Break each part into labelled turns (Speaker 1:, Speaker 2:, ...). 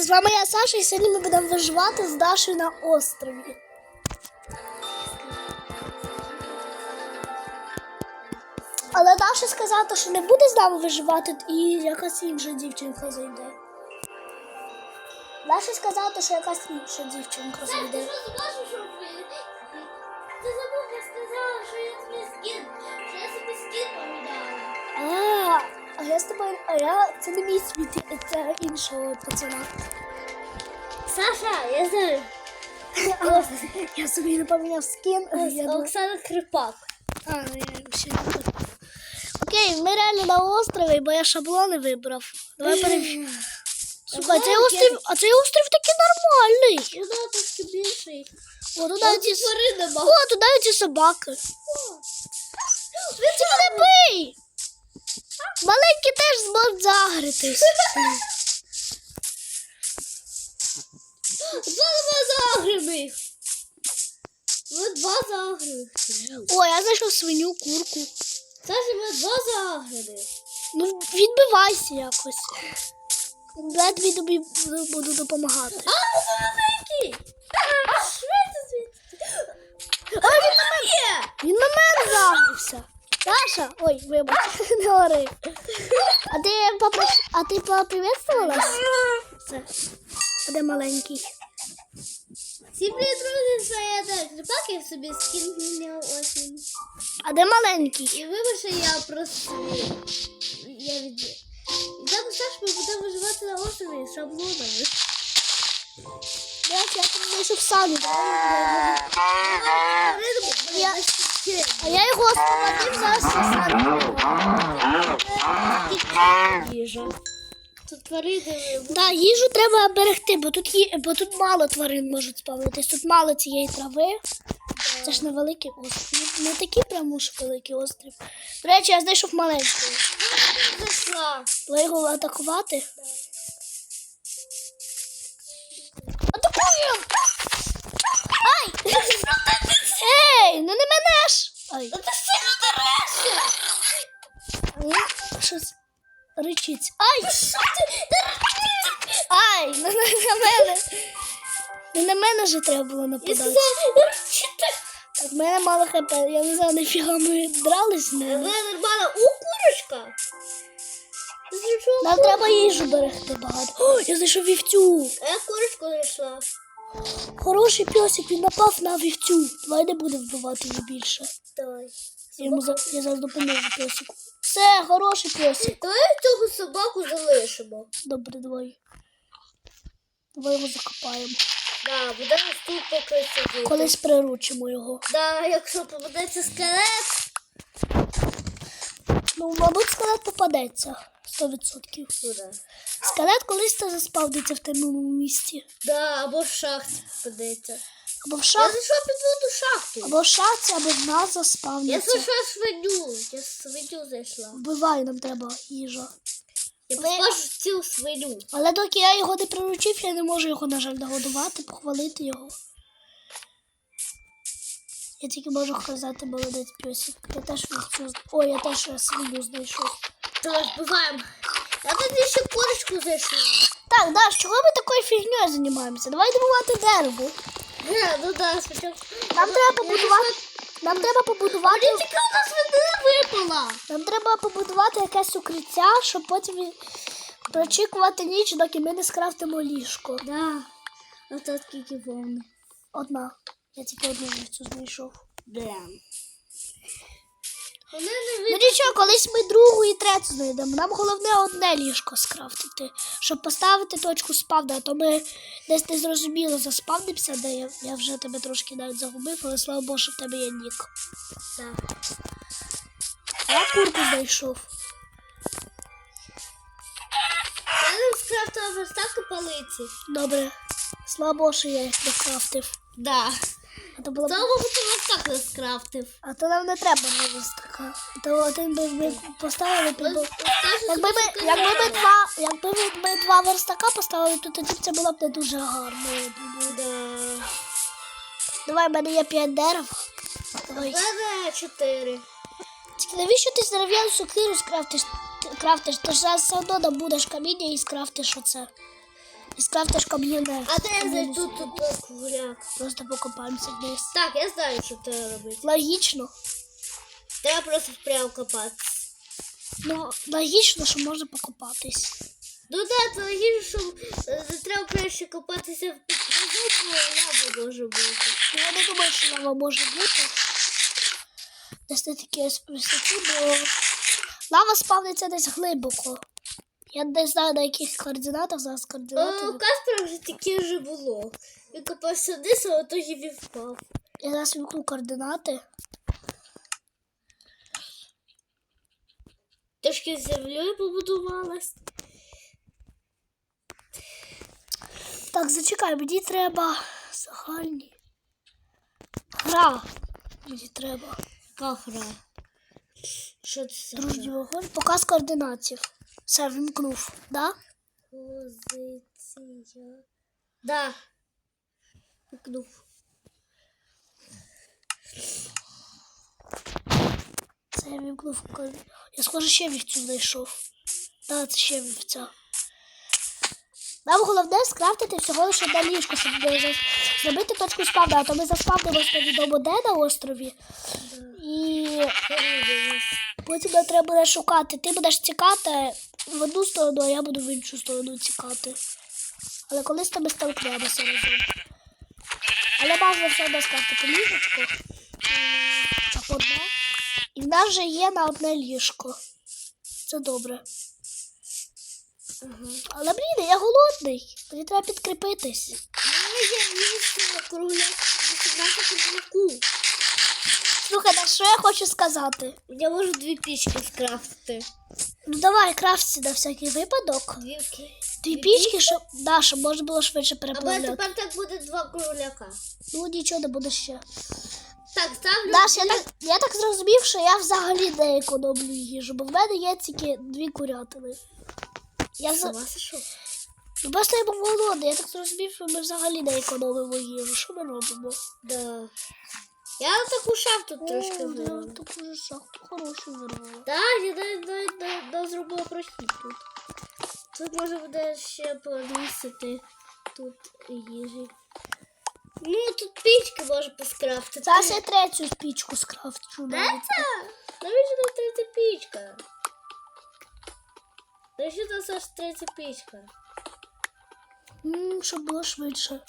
Speaker 1: Привіт, з вами я Саша, і сьогодні ми будемо виживати з Дашою на острові. Але Даша сказала, що не буде з нами виживати, і якась інша дівчинка зайде. Даша сказала, що якась інша дівчинка зайде. А, я з тобою, а я це не мій світ, це іншого пацана.
Speaker 2: Саша, я знаю.
Speaker 1: Я собі не поміняв скін. я
Speaker 2: Оксана Крипак.
Speaker 1: А, я ще не так. Окей, ми реально на острові, бо я шаблони вибрав. Давай перевіримо. Слухай, цей острів, а цей острів такий нормальний.
Speaker 2: Ну да, трошки більший.
Speaker 1: О, тут навіть і,
Speaker 2: тварини
Speaker 1: о, тут навіть і собаки. Ти не бий! Маленькі теж зможуть загритись.
Speaker 2: Два загриби. Ви два загриби.
Speaker 1: О, я знайшов свиню, курку.
Speaker 2: Саша, ми два загриби.
Speaker 1: Ну, відбивайся якось. Я тобі тобі буду допомагати.
Speaker 2: А, це маленький. Швидко звідси.
Speaker 1: А, він на мене! Він на мене загрився. Даша, ой, вибач, не гори. А ти папа, а ти поприветствувалась? Все. А де маленький?
Speaker 2: Привіт, друзі, я так. Я собі ось він.
Speaker 1: А де маленький?
Speaker 2: І вибачте, я просто я від. І так Саш, ми будемо виживати на острові шаблонами.
Speaker 1: Я тут знайшов саню. Я- А я його освободив, зараз я.
Speaker 2: Їжа. Тут тварини.
Speaker 1: Да, їжу треба берегти, бо тут є, бо тут мало тварин можуть спавнитись. Тут мало цієї трави. Це ж невеликий острів. Не такий прям уж великий острів. До речі, я знайшов маленький.
Speaker 2: Зайшла.
Speaker 1: Його атакувати. Атакуємо! Ай! Ей, ну не мене ж! Ай,
Speaker 2: Та ти сильно дерешся!
Speaker 1: ну, щось ричить. Ай! Ай, ну не на мене. Не на мене вже треба було нападати. Так, в мене мало хп. Я не знаю, нафіга ми дрались з
Speaker 2: Ви
Speaker 1: ними.
Speaker 2: нормально. У, курочка! Ти знайшов
Speaker 1: Нам треба їжу берегти багато. О, я знайшов вівцю.
Speaker 2: А я курочку знайшла.
Speaker 1: Хороший песик, він напав на вівцю. Давай не будемо вбивати його більше.
Speaker 2: Давай.
Speaker 1: Я йому за... я зараз допоможу песику. Все, хороший песик.
Speaker 2: Давай цього собаку залишимо.
Speaker 1: Добре, давай. Давай його закопаємо.
Speaker 2: Да, будемо тут поки сидіти.
Speaker 1: Колись приручимо його.
Speaker 2: Да, якщо попадеться скелет,
Speaker 1: Ну, мабуть, скелет попадеться. 100%.
Speaker 2: ну да.
Speaker 1: Скелет колись то заспавниться в темному місці.
Speaker 2: Да, або в шахті попадеться.
Speaker 1: Або в
Speaker 2: Я
Speaker 1: шахті,
Speaker 2: під воду шахту.
Speaker 1: або в шахті, або в нас
Speaker 2: Я
Speaker 1: заспавниться.
Speaker 2: знайшла свиню. Я свиню зайшла.
Speaker 1: Вбивай, нам треба їжа.
Speaker 2: Я
Speaker 1: Ви-
Speaker 2: покажу цю свиню.
Speaker 1: Але доки я його не приручив, я не можу його, на жаль, нагодувати, похвалити його. Я тільки можу сказати молодець песик. Я теж вівцю. Ой, я теж свиню знайшов.
Speaker 2: Давай вбиваємо. Я тоді ще курочку зайшла.
Speaker 1: Так, Даш, чого ми такою фігньою займаємося? Давай добувати дерево.
Speaker 2: Ге, ну да, спочатку.
Speaker 1: Нам треба побудувати. Нам треба побудувати.
Speaker 2: Тільки у нас води випала.
Speaker 1: Нам треба побудувати якесь укриття, щоб потім прочікувати ніч, доки ми не скрафтимо ліжко.
Speaker 2: Да. Тут скільки вовни.
Speaker 1: Одна. Я тільки одну вівцю знайшов.
Speaker 2: Да.
Speaker 1: Ну нічого, колись ми другу і третю знайдемо. Нам головне одне ліжко скрафтити, щоб поставити точку спавна, а то ми десь не зрозуміло заспавнимося, де я, я вже тебе трошки навіть загубив, але слава Богу, що в тебе є нік.
Speaker 2: Так.
Speaker 1: Я курку знайшов.
Speaker 2: Я не скрафтила верстак і палиці.
Speaker 1: Добре. Слава Богу, що я їх не скрафтив.
Speaker 2: Да.
Speaker 1: А то було б-
Speaker 2: Слава Богу, ти верстак не скрафтив.
Speaker 1: А то нам не треба було така. То один би ми поставили під. бо- Якби ми, якби ми два, якби ми, ми два верстака поставили, то тоді це було б не дуже гарно. я думаю. Давай, в мене є п'ять дерев. Давай.
Speaker 2: Мене чотири.
Speaker 1: Тільки навіщо ти дерев'яну сокиру скрафтиш? Ти- Крафтиш, ти ж зараз все одно добудеш каміння і скрафтиш оце. І скрафтиш кам'яне.
Speaker 2: А де я тут тут кругляк?
Speaker 1: Просто покопаємося вниз.
Speaker 2: Так, я знаю, що треба робити.
Speaker 1: Логічно.
Speaker 2: Треба просто прямо копатися.
Speaker 1: Ну, логічно, що можна покопатись.
Speaker 2: Ну так, це логічно, що е, треба краще копатися в підвозку, лаву може бути.
Speaker 1: Ну, Я не думаю, що лава може бути. Десь на такій ось бо лава спавниться десь глибоко. Я не знаю на яких координатах зараз координати.
Speaker 2: У Каспера вже таке вже було. Він копався вниз, а тоді він впав.
Speaker 1: Я зараз вімкну координати.
Speaker 2: Трошки з землею побудувалась.
Speaker 1: Так, зачекай, мені треба загальні. Гра. Мені треба.
Speaker 2: Кахра. Що це
Speaker 1: Дружній вогонь. Показ координатів. Все, вімкнув. Да?
Speaker 2: Позиція. Да. Пікнув.
Speaker 1: Це я вімкнув. Я схоже ще вівцю знайшов. Так, це ще вівця. Нам головне скрафтити всього лише одне ліжко, щоб зробити точку спавну, а то ми заспавнимось невідомо де на острові. І потім нам треба буде шукати. Ти будеш тікати в одну сторону, а я буду в іншу сторону тікати. Але колись там ми столкнемося разом. Але можна все одно скрафтити ліжечко. А одне. І в нас вже є на одне ліжко. Це добре.
Speaker 2: Ага.
Speaker 1: Але блін, я голодний. Мені треба підкріпитись.
Speaker 2: Я вийшла кругляк. 18 кругляку.
Speaker 1: Слухай, на що я хочу сказати?
Speaker 2: Я можу дві пічки скрафтити.
Speaker 1: Ну давай крафтці на всякий випадок.
Speaker 2: Дві,
Speaker 1: Дві пічки, щоб, да, щоб можна було швидше
Speaker 2: Або
Speaker 1: переплавляти.
Speaker 2: тепер так буде два кругляка.
Speaker 1: Ну нічого не буде ще.
Speaker 2: Так, ставлю.
Speaker 1: Даш, я так, я так зрозумів, що я взагалі не економлю їжу, бо в мене є тільки дві курятини. Я за... Ну, просто я був голодний, я так зрозумів, що ми взагалі не економимо їжу. Що ми робимо?
Speaker 2: Да. Я таку шахту трошки вирвала.
Speaker 1: таку ж шахту хорошу вирвала.
Speaker 2: Так, я навіть навіть навіть навіть зробила прохід тут. Тут можна буде ще повісити тут їжі. Ну, тут пічки можна поскрафтити.
Speaker 1: Зараз я третю пічку скрафчу. навіть.
Speaker 2: Це? Навіщо тут третя пічка? Навіщо тут аж третя пічка?
Speaker 1: М, щоб було швидше.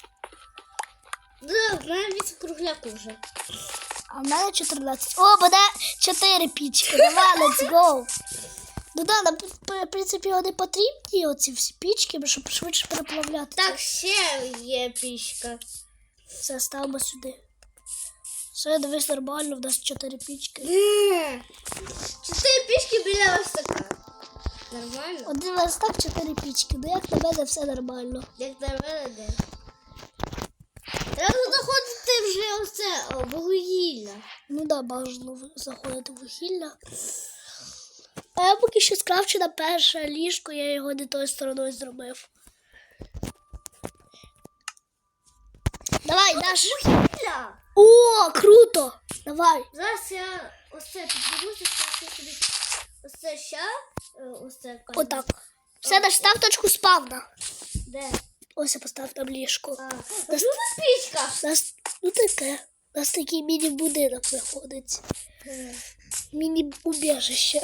Speaker 2: Да, в мене 8 кругляк уже.
Speaker 1: А в мене 14. О, буде 4 пічки. Давай, let's go. Ну да, нам в принципі вони потрібні, оці всі пічки, щоб швидше переплавляти.
Speaker 2: Так, ще є пічка.
Speaker 1: Все, ставимо сюди. Все, дивись нормально, в нас 4 пічки.
Speaker 2: Чотири пічки біля верстака. Нормально?
Speaker 1: Один верстак, 4 пічки. Ну як на мене все нормально.
Speaker 2: Як на мене де. Заходити вже оце вугілля.
Speaker 1: Ну да, бажано заходити в вугілля. А я поки що скрафчу на перше ліжко, я його не тою стороною зробив. Давай, Даш.
Speaker 2: Вугілля!
Speaker 1: О, круто! Давай.
Speaker 2: Зараз я оце підберуся, ставлю собі оце ща, е, оце.
Speaker 1: Отак. Все, Даш, став точку спавна.
Speaker 2: Де?
Speaker 1: Ось я поставив там ліжко.
Speaker 2: А, за пічка?
Speaker 1: Нас, ну таке. У нас такий міні-будинок виходить. Міні-убіжище.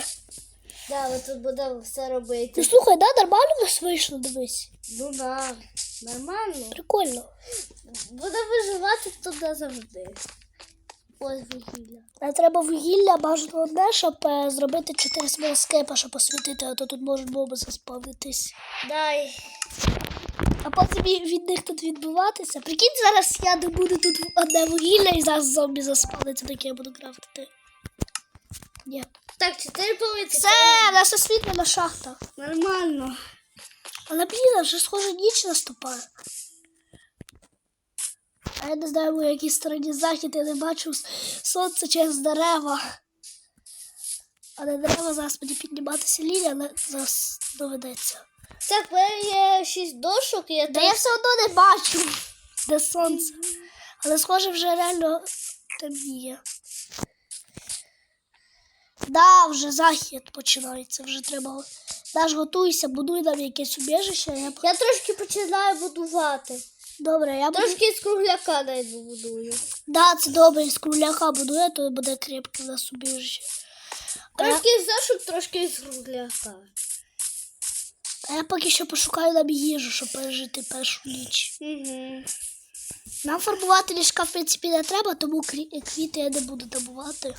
Speaker 2: Да, ми тут будемо все
Speaker 1: Ну слухай, да, нормально в нас вийшло, дивись.
Speaker 2: Ну да, нормально.
Speaker 1: Прикольно.
Speaker 2: Буде виживати туди завжди. Ось вугілля.
Speaker 1: Нам треба вугілля бажано одне, щоб е, зробити 4 смолоскипа, щоб освітити, а то тут можуть моби заспавнитись.
Speaker 2: Дай.
Speaker 1: А потім від них тут відбуватися. Прикинь, зараз я не буду тут одне вугілля і зараз зомбі заспавниться, таке я буду крафтити. Ні.
Speaker 2: Так, чотири полиці.
Speaker 1: Все, в нас освітлена шахта.
Speaker 2: Нормально.
Speaker 1: Але блін, вже схоже ніч наступає. А я не знаю, в якій стороні захід, я не бачу сонце через дерева. Але дерева зараз мені підніматися лінь, але зараз доведеться.
Speaker 2: Мене є шість дошок, і я
Speaker 1: Та я все одно не бачу, де сонце. Але схоже вже реально темніє. Да, вже захід починається, вже треба Даш готуйся, будуй нам якесь убіжище. Я...
Speaker 2: Я трошки починаю будувати.
Speaker 1: Добре, я буду...
Speaker 2: Трошки з кругляка навіть будую.
Speaker 1: Да, це добре, з кругляка будує, то буде крепке у нас убіжище.
Speaker 2: Трошки з зашук, трошки з кругляка.
Speaker 1: А я поки що пошукаю нам їжу, щоб пережити першу ніч.
Speaker 2: Угу.
Speaker 1: Нам фарбувати ліжка, в принципі, не треба, тому квіти я не буду добувати.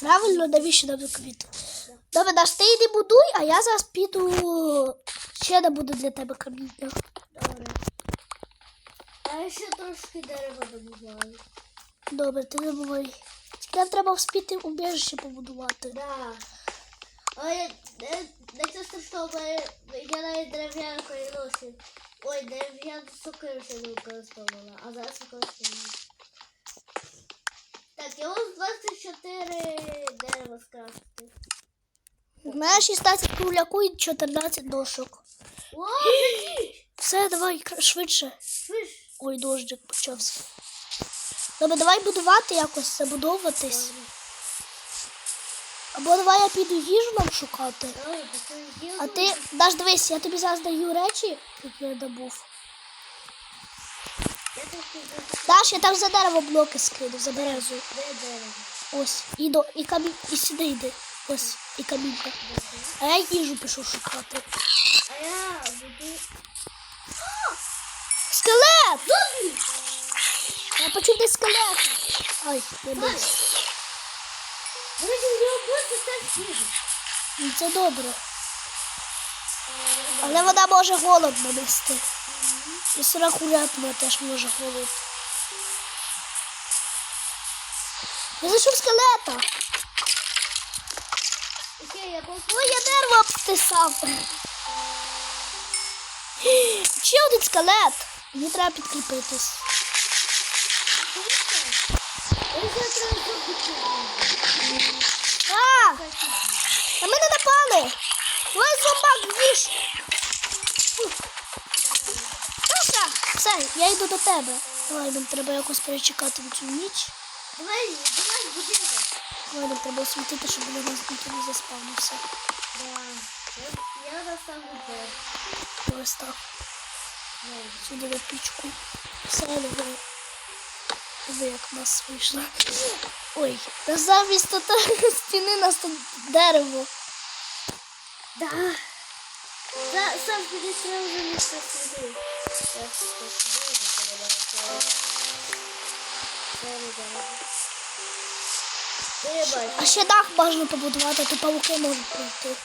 Speaker 1: Правильно, навіщо нам квіти? Добре, Даш, ти йди будуй, а я зараз піду ще не буду для тебе каміння.
Speaker 2: Добре. А я ще трошки дерева добуваю.
Speaker 1: Добре, ти не бувай. Тільки нам треба вспіти убіжище побудувати.
Speaker 2: Да. Але не, не це я навіть дерев'янкою носив. Ой, дерев'яну сокиру ще не використовувала, а зараз використовую. Так, я ось 24 дерева скрафтив.
Speaker 1: У мене 16 кругляку і 14 дошок.
Speaker 2: О!
Speaker 1: Все, давай швидше.
Speaker 2: Чуєш?
Speaker 1: Ой, дощик почався. Добре, давай будувати якось, забудовуватись. Або давай я піду їжу нам шукати. А ти даш дивись, я тобі зараз даю речі, які я добув.
Speaker 2: Я
Speaker 1: Даш, я там за дерево блоки скину, за березу. Ось, і до і камінь, і сюди йди. Ось, і камінка. А я їжу пішов шукати.
Speaker 2: А я буду...
Speaker 1: Скелет! Я почув десь скелет. Ай, не бийся. Ну, Це добре. Але вона може голод нанести. І сира курятина теж може голод. Я знайшов скелета.
Speaker 2: Окей, я був...
Speaker 1: Ой, я дерево обстисав. Ще один скелет. Мені треба підкріпитись. А! На мене напали! Ой, зомбак, їж! Саша! Все, я йду до тебе. Давай, нам треба якось перечекати в цю ніч.
Speaker 2: Давай, давай, будемо.
Speaker 1: Давай, нам треба освітити, щоб для нас ніхто не заспавнився.
Speaker 2: Да. Я, достану дверь.
Speaker 1: Ось так. Сюди на пічку. Все, давай. Диви, як в нас вийшло. Ой, та замість тут стіни нас тут дерево.
Speaker 2: Да. Да, сам піди треба вже сюди. Я сюди не бачу.
Speaker 1: А ще дах бажано побудувати, то павуки можуть прийти.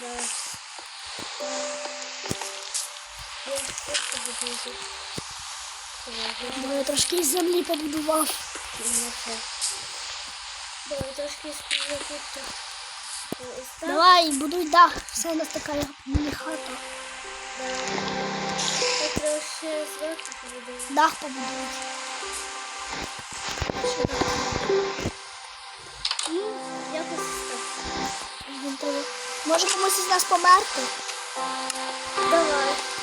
Speaker 2: Да. Я
Speaker 1: я трошки із землі побудував.
Speaker 2: Давай трошки. Ось.
Speaker 1: Давай, будуй дах. Все у нас така міні-хата. Дах побудуй. Може комусь із нас померти?
Speaker 2: Давай.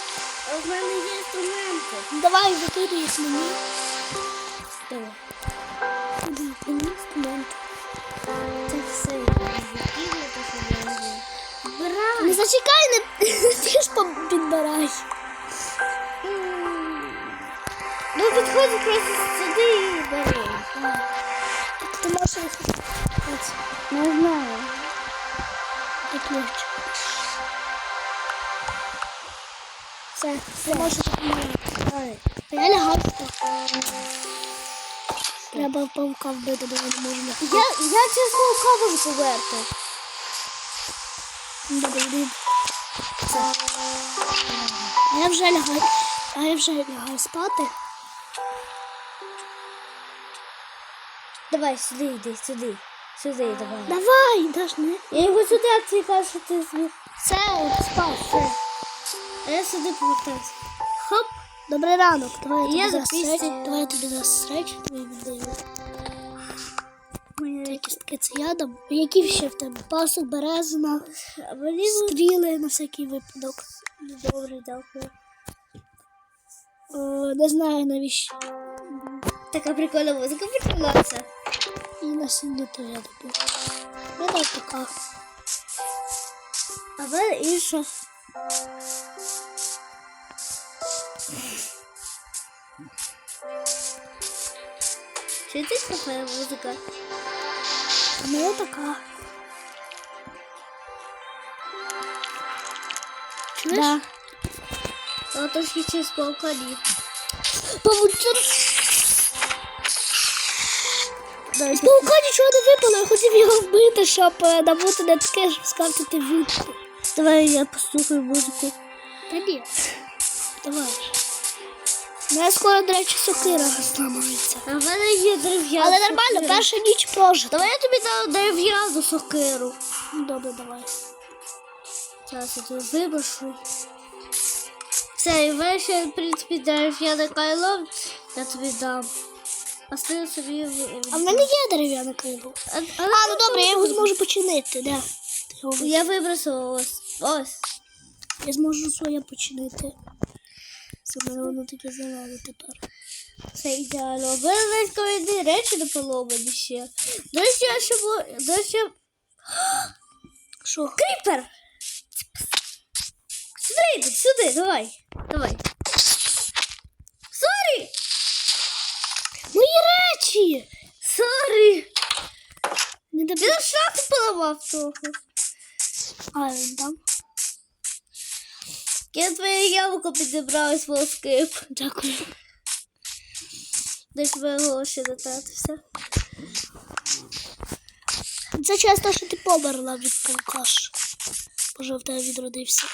Speaker 2: А в мене є інструменти.
Speaker 1: Давай, викидай їх мені. Давай. Кидай мені інструменти.
Speaker 2: Це все. Роблю.
Speaker 1: Не зачекай, не ти ж підбирай.
Speaker 2: Ну, підходь просто сюди і бери.
Speaker 1: Так ти можеш їх.
Speaker 2: Не знаю.
Speaker 1: і ключ. Все, ти можеш допомагати. Я лягав. Треба паука вбити, бо я не лягати.
Speaker 2: Я, я чесно можу поверти.
Speaker 1: Добре, йди. Все. А я вже лягаю. А я вже лягаю спати.
Speaker 2: Давай, сюди йди, сюди. Сюди давай.
Speaker 1: Давай, даш не.
Speaker 2: Я його сюди, а ти кажеш, що ти зміг.
Speaker 1: Все, спав, все.
Speaker 2: Я сюди повертаюся.
Speaker 1: Хоп. Добрий ранок. Давай я
Speaker 2: Я
Speaker 1: тобі. Давай я тобі речі твої віддаю. Це кістки це ядом. Які ще в тебе? Пасок, березина, стріли на всякий випадок.
Speaker 2: добре, дякую.
Speaker 1: О, не знаю навіщо.
Speaker 2: Така прикольна музика прикольна.
Speaker 1: І насіння то я добув. Я так така.
Speaker 2: А в мене інша. Чи це кафе музика?
Speaker 1: А в така. Чуєш?
Speaker 2: Да. А трошки через полкані.
Speaker 1: Павучок. З паука нічого не випало, я хотів його вбити, щоб е, набути не таке, щоб скрафтити вітку.
Speaker 2: Давай я послухаю музику.
Speaker 1: Та ні. Давай. Мене скоро, до речі, сокира зламається.
Speaker 2: А в мене є дерев'яна.
Speaker 1: Але нормально,
Speaker 2: сокира.
Speaker 1: перша ніч прожита.
Speaker 2: Давай я тобі дам дерев'яну сокиру.
Speaker 1: Добре, давай.
Speaker 2: Зараз я тобі виброшу. Все, і ви ще, в принципі, дерев'яне кайло я тобі дам. А ти собі... в-
Speaker 1: А в мене є дерев'яна кайло.
Speaker 2: А,
Speaker 1: А, ну добре, я його зможу починити, ви-
Speaker 2: Я вибросила ось. Ось.
Speaker 1: Я зможу своє починити. Це в мене воно таке зелене тепер.
Speaker 2: Все ідеально. У мене речі не поломані ще. До я ще було... До речі,
Speaker 1: Що?
Speaker 2: кріпер! Сюди сюди, давай. Давай. Сорі!
Speaker 1: Мої речі!
Speaker 2: Сорі!
Speaker 1: Не добре.
Speaker 2: шахту поламав трохи.
Speaker 1: А, він там.
Speaker 2: Я твоє яблуко підібрала з волоски.
Speaker 1: Дякую.
Speaker 2: Десь гроші дотратився.
Speaker 1: Це часто, що ти померла від паукаш. Боже, в тебе відродився.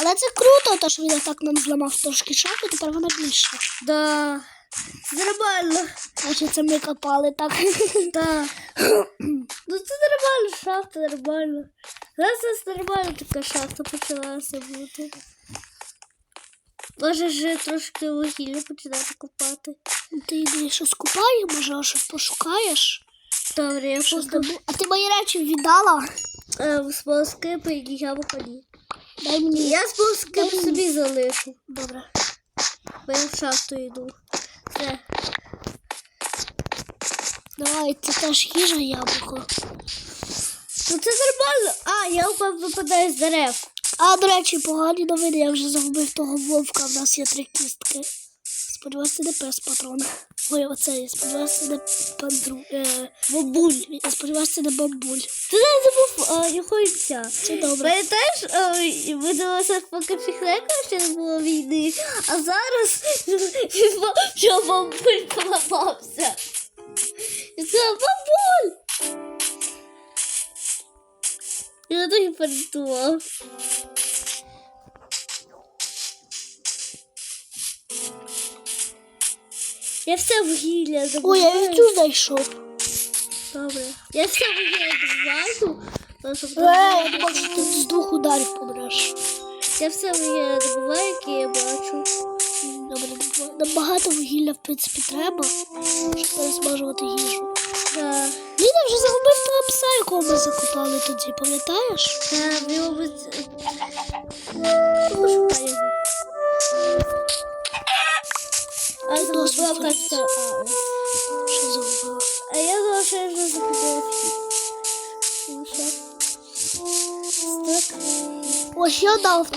Speaker 1: Але це круто, то, що він так нам зламав трошки шапку, тепер вона більша.
Speaker 2: Да. Нормально.
Speaker 1: Значить, це ми копали так.
Speaker 2: Да. Ну це нормально, шахта нормально. Зараз у нас нормально така шахта почалася бути. Може вже трошки вугілля починати копати.
Speaker 1: Ти йди щось купаєш, може, щось пошукаєш.
Speaker 2: Добре, я
Speaker 1: Щось
Speaker 2: просто
Speaker 1: А ти мої речі віддала?
Speaker 2: е, з волоскипи і яблуко ні.
Speaker 1: Дай мені.
Speaker 2: Я з волоскип собі залишу,
Speaker 1: Добре.
Speaker 2: бо я в шахту йду. Все.
Speaker 1: Давай, це теж їжа яблуко.
Speaker 2: Ну це нормально. А, яблуко випадає з дерев.
Speaker 1: А, до речі, погані новини, я вже загубив того вовка, в нас є три кістки. Сподіваюся, це не пес патрон. Ой, оце, сподіваюся, це не пандру. Е, бабуль. Я сподіваюся, це не бабуль.
Speaker 2: Ти не забув е, його ім'я.
Speaker 1: Це добре.
Speaker 2: Пам'ятаєш, е, ми дивилися поки піхлека, ще не було війни, а зараз що бабуль поламався. Сказав, бабуль! Я так і. Я все вугілля
Speaker 1: Ой,
Speaker 2: забуваю.
Speaker 1: я вівцю знайшов.
Speaker 2: Добре. Я все вугілля добуваю.
Speaker 1: Е, я думав, що ти з двох ударів помреш.
Speaker 2: Я все вугілля добуваю, яке я бачу.
Speaker 1: Добре, добре. нам багато вугілля, в принципі, треба, щоб пересмажувати їжу.
Speaker 2: Да.
Speaker 1: Ліна вже загубив того пса, якого ми закопали тоді, пам'ятаєш?
Speaker 2: Та, його би... Пошукай його. А
Speaker 1: Тут
Speaker 2: забула
Speaker 1: досвід
Speaker 2: кажется, а, ось.
Speaker 1: Що загубила?
Speaker 2: а я думала, що я вже закупила вхід. Ну, що? Так.
Speaker 1: О, ще одна овця.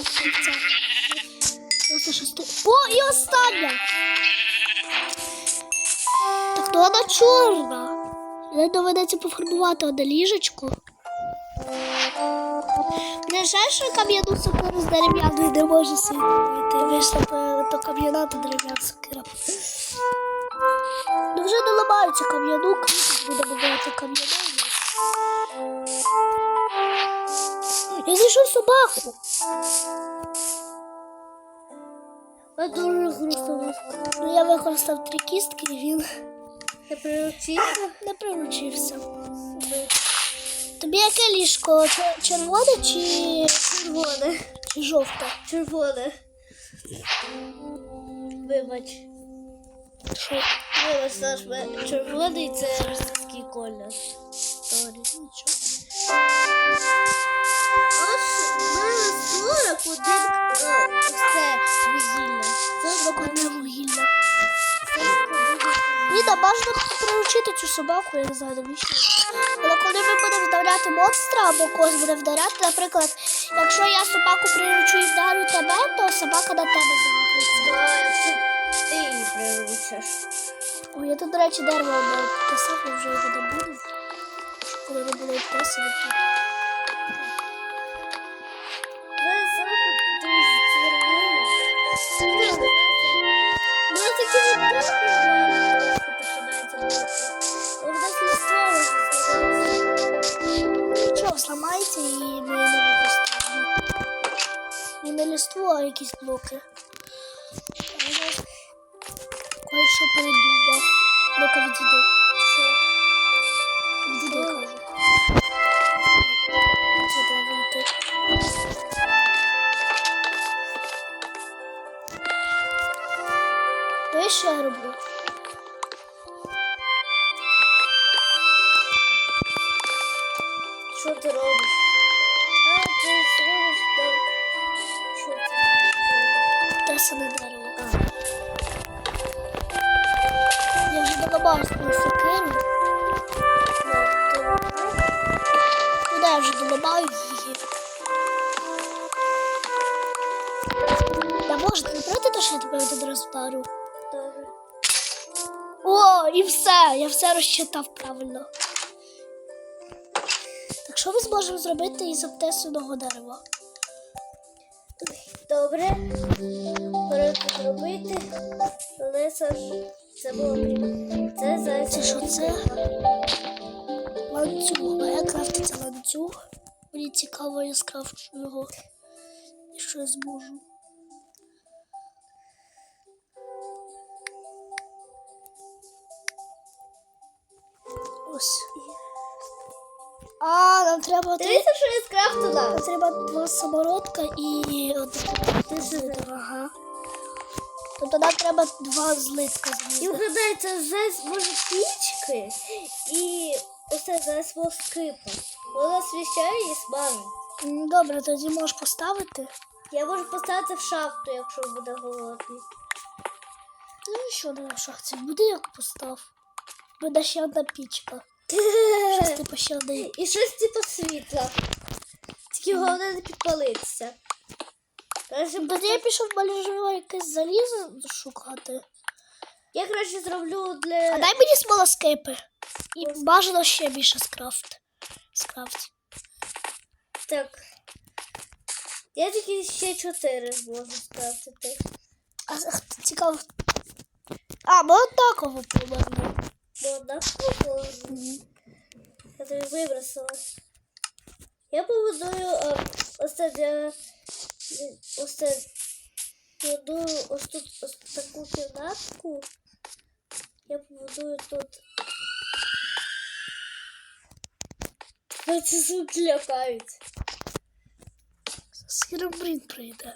Speaker 1: Просто шести. О, і остання. Так то вона чорна. Не доведеться пофарбувати одне ліжечко. Не жаль, що кам'яну сокиру з дерев'яною не може сидіти. Вийшла то кам'яна, то дерев'яна сокира. Ну вже не ламаються кам'яну, будемо брати кам'яну. Я знайшов собаку.
Speaker 2: Я дуже грустно.
Speaker 1: Ну, я використав три кістки, і він
Speaker 2: Ти приручився?
Speaker 1: не приручився. Тобі яке ліжко? Червоне чи,
Speaker 2: Червоне.
Speaker 1: чи жовте?
Speaker 2: Червоне. Вибач.
Speaker 1: Що?
Speaker 2: Вибач, Саш, червоний це російський колір. Сорі.
Speaker 1: Нічого.
Speaker 2: Ось мене 41 е, ось це вугілля.
Speaker 1: Це одне вугілля.
Speaker 2: Буде
Speaker 1: Ніна, бажано приручити цю собаку, я не знаю, навіщо. Але коли ми будемо вдаряти монстра або когось буде вдаряти, наприклад, якщо я собаку приручу і вдарю тебе, то собака на тебе.
Speaker 2: Да, якщо ти її приручиш.
Speaker 1: Ой, я тут, до речі, дерево не писав, я вже його добуду. Коли не було вписано тут. І не листву, а якісь блоки. А я зараз Кое-що передумав. Ну-ка відійди. Що? Відійди, кажу. Це треба вийти. То я що я роблю? О, і все, я все розчитав правильно. Так що ми зможемо зробити із обтесаного дерева?
Speaker 2: Добре. Перед зробити. Але це було Це зайця.
Speaker 1: Це що це? Ланцюг. А як крафтиться ланцюг? Мені цікаво, я скрафчу його. І що я зможу. Ось. А, нам треба три.
Speaker 2: Дивіться, що я скрафтила.
Speaker 1: Нам треба два самородка і одне.
Speaker 2: Ти.
Speaker 1: Ага. Тобто нам треба два злитка
Speaker 2: І вгадається, зайць може пічки і усе зайць москипа. Вона освіщає і смажить.
Speaker 1: Добре, тоді можеш поставити.
Speaker 2: Я можу поставити в шахту, якщо буде голодний.
Speaker 1: Ну і що на шахті? Буде як постав. Буде ще одна пічка. Щось типу ще одне.
Speaker 2: І щось типу світла. Тільки головне не підпалитися.
Speaker 1: Тоді я пішов малюживо якесь залізо шукати.
Speaker 2: Я краще зроблю для.
Speaker 1: А дай мені смолоскипи. І бажано ще більше скрафт. Скрафт.
Speaker 2: Так. Я тільки ще чотири можу скрафтити.
Speaker 1: А цікаво. А, ми однаково померли.
Speaker 2: Бо одна кукла. Я тобі вибросила. Я побудую а, ось це для. Ось це. Побудую ось тут ось таку кімнатку. Я побудую тут. Ой, Ці звуки лякають.
Speaker 1: Сіромрін прийде.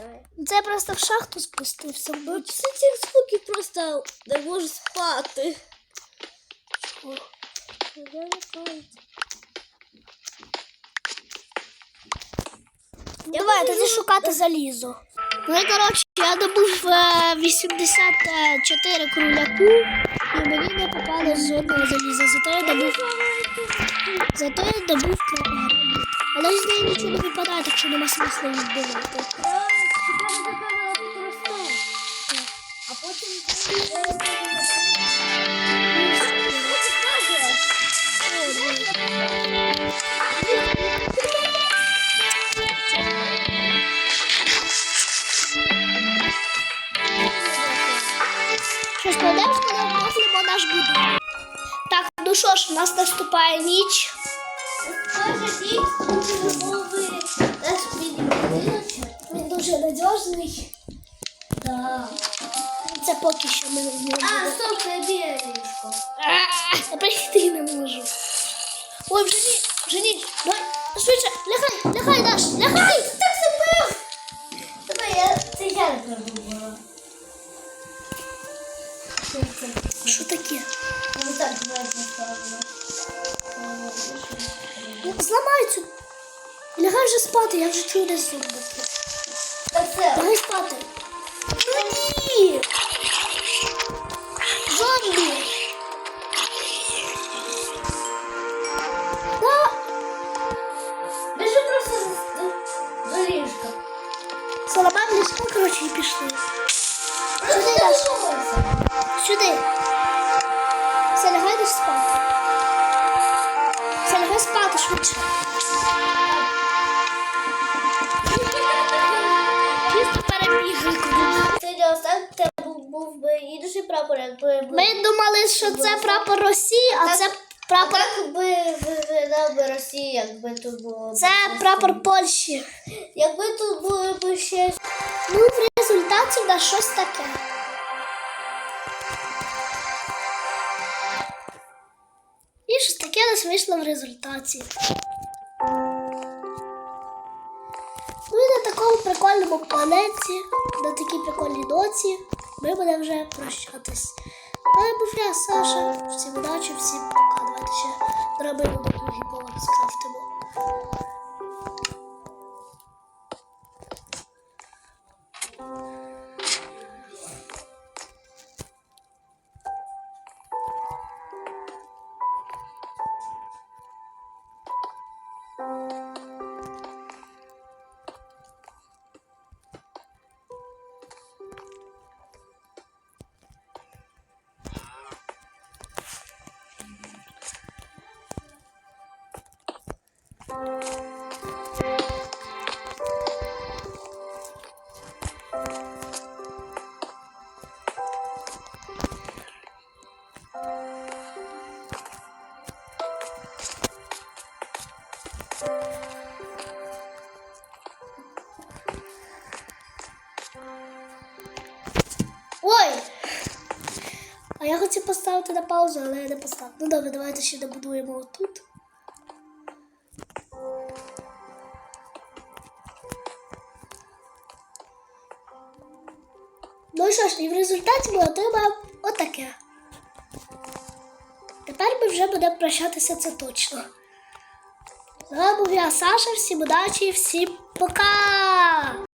Speaker 2: Так.
Speaker 1: Це я просто в шахту спустився.
Speaker 2: Ну, ці звуки просто не можу спати.
Speaker 1: О.
Speaker 2: Я лякають.
Speaker 1: Давай, тоді шукати залізо. Ну і коротше, я добув е, 84 кругляку, і мені не попало жодного заліза. Зато я добув, зато я добув кругляк. Але з неї нічого не випадає, так що нема смислу їх вбивати. Thank you.
Speaker 2: А, стоп, це ліжко.
Speaker 1: Я прийти не можу. Ой, вже ніч, вже ніч. Давай, швидше, лягай, лягай, Даш, лягай!
Speaker 2: Ти так зробив! Давай, я це я не. Що
Speaker 1: таке?
Speaker 2: Ну так, давай поставимо.
Speaker 1: Ну, Зламай цю. Лягай вже спати, я вже чую десь зубки. Лягай спати. Ну ні! Ліжко, коротше, і пішли. Сюди. Сюди. Все, лягай спати. Все, лягай спати швидше. Чисто перебігли кудись.
Speaker 2: Сьогодні був, був би інший прапор, якби.
Speaker 1: Ми думали, що це прапор Росії, а це прапор.
Speaker 2: так би виглядав би Росія, якби тут було.
Speaker 1: Це прапор Польщі.
Speaker 2: Якби тут було б ще
Speaker 1: Ну, в результаті в нас щось таке. І щось таке нас вийшло в результаті. Ну і на такому прикольному планеті, на такій прикольній ноці ми будемо вже прощатись. А я був я, Саша. Всім удачі, всім пока. Давайте ще драбину Ой! А я хотів поставити на паузу, але я не поставив. Ну добре, давайте ще добудуємо отут. Прощатися, це точно. З вами був я, Саша, всім удачі, всім пока!